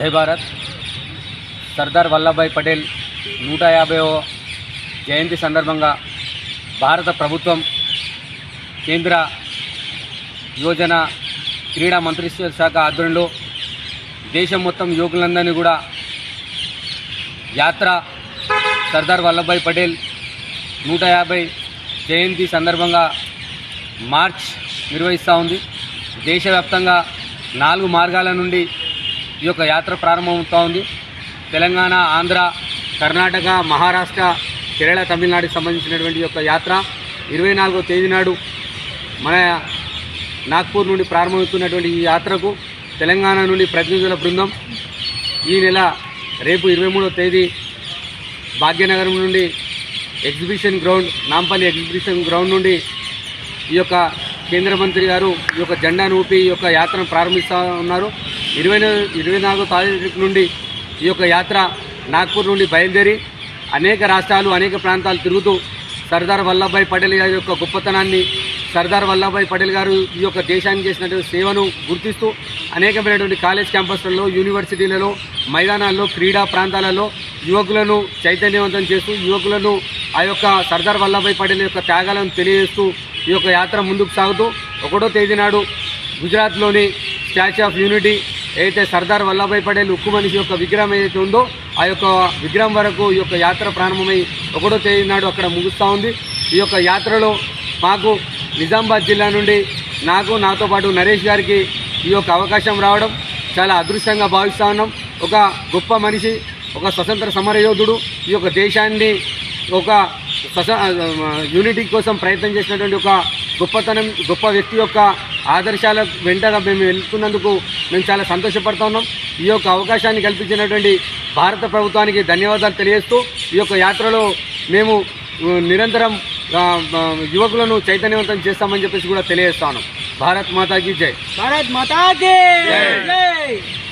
జై భారత్. సర్దార్ వల్లభాయ్ పటేల్ నూట యాభైవ జయంతి సందర్భంగా భారత ప్రభుత్వం కేంద్ర యువజన క్రీడా మంత్రిత్వ శాఖ ఆధ్వర్యంలో దేశం మొత్తం యువకులందరినీ కూడా యాత్ర సర్దార్ వల్లభాయ్ పటేల్ నూట యాభై జయంతి సందర్భంగా మార్చ్ నిర్వహిస్తూ ఉంది. దేశవ్యాప్తంగా నాలుగు మార్గాల నుండి ఈ యొక్క యాత్ర ప్రారంభమవుతూ ఉంది. తెలంగాణ ఆంధ్ర కర్ణాటక మహారాష్ట్ర కేరళ తమిళనాడుకి సంబంధించినటువంటి యొక్క యాత్ర ఇరవై నాలుగో తేదీ నాడు మన నాగ్పూర్ నుండి ప్రారంభమవుతున్నటువంటి ఈ యాత్రకు తెలంగాణ నుండి ప్రతినిధుల బృందం ఈ నెల రేపు ఇరవై మూడో తేదీ భాగ్యనగరం నుండి exhibition ground Nampally exhibition ground నుండి ఈ యొక్క కేంద్ర మంత్రి గారు ఈ యొక్క జెండాను ఊపి ఈ యొక్క యాత్రను ప్రారంభిస్తూ ఉన్నారు. ఇరవై ఇరవై నాలుగో తారీఖు నుండి ఈ యొక్క యాత్ర నాగ్పూర్ నుండి బయలుదేరి అనేక రాష్ట్రాలు అనేక ప్రాంతాలు తిరుగుతూ సర్దార్ వల్లభాయ్ పటేల్ గారి యొక్క గొప్పతనాన్ని సర్దార్ వల్లభాయ్ పటేల్ గారు ఈ యొక్క దేశానికి చేసినటువంటి సేవను గుర్తిస్తూ అనేకమైనటువంటి కాలేజ్ క్యాంపస్లలో యూనివర్సిటీలలో మైదానాల్లో క్రీడా ప్రాంతాలలో యువకులను చైతన్యవంతం చేస్తూ యువకులను ఆ యొక్క సర్దార్ వల్లభాయ్ పటేల్ యొక్క త్యాగాలను తెలియజేస్తూ ఈ యొక్క యాత్ర ముందుకు సాగుతూ ఒకటో తేదీ నాడు గుజరాత్లోని స్టాచ్యూ ఆఫ్ యూనిటీ ఏదైతే సర్దార్ వల్లభాయ్ పటేల్ ఉక్కు మనిషి యొక్క విగ్రహం ఏదైతే ఉందో ఆ యొక్క విగ్రహం వరకు ఈ యొక్క యాత్ర ప్రారంభమై ఒకటో తేదీ నాడు అక్కడ ముగుస్తూ ఉంది. ఈ యొక్క యాత్రలో మాకు నిజామాబాద్ జిల్లా నుండి నాకు నాతో పాటు నరేష్ గారికి ఈ యొక్క అవకాశం రావడం చాలా అదృష్టంగా భావిస్తూ ఉన్నాం. ఒక గొప్ప మనిషి ఒక స్వతంత్ర సమరయోధుడు ఈ యొక్క దేశాన్ని ఒక యూనిటీ కోసం ప్రయత్నం చేసినటువంటి ఒక గొప్పతనం గొప్ప వ్యక్తి యొక్క ఆదర్శాల వెంటగా మేము వెళ్తున్నందుకు మేము చాలా సంతోషపడుతున్నాం ఈ యొక్క అవకాశాన్ని కల్పించినటువంటి భారత ప్రభుత్వానికి ధన్యవాదాలు తెలియజేస్తూ ఈ యొక్క యాత్రలో మేము నిరంతరం యువకులను చైతన్యవంతం చేస్తామని చెప్పేసి కూడా తెలియజేస్తాను భారత్ మాతాకి జై. భారత్ మాతా కి జై. జై!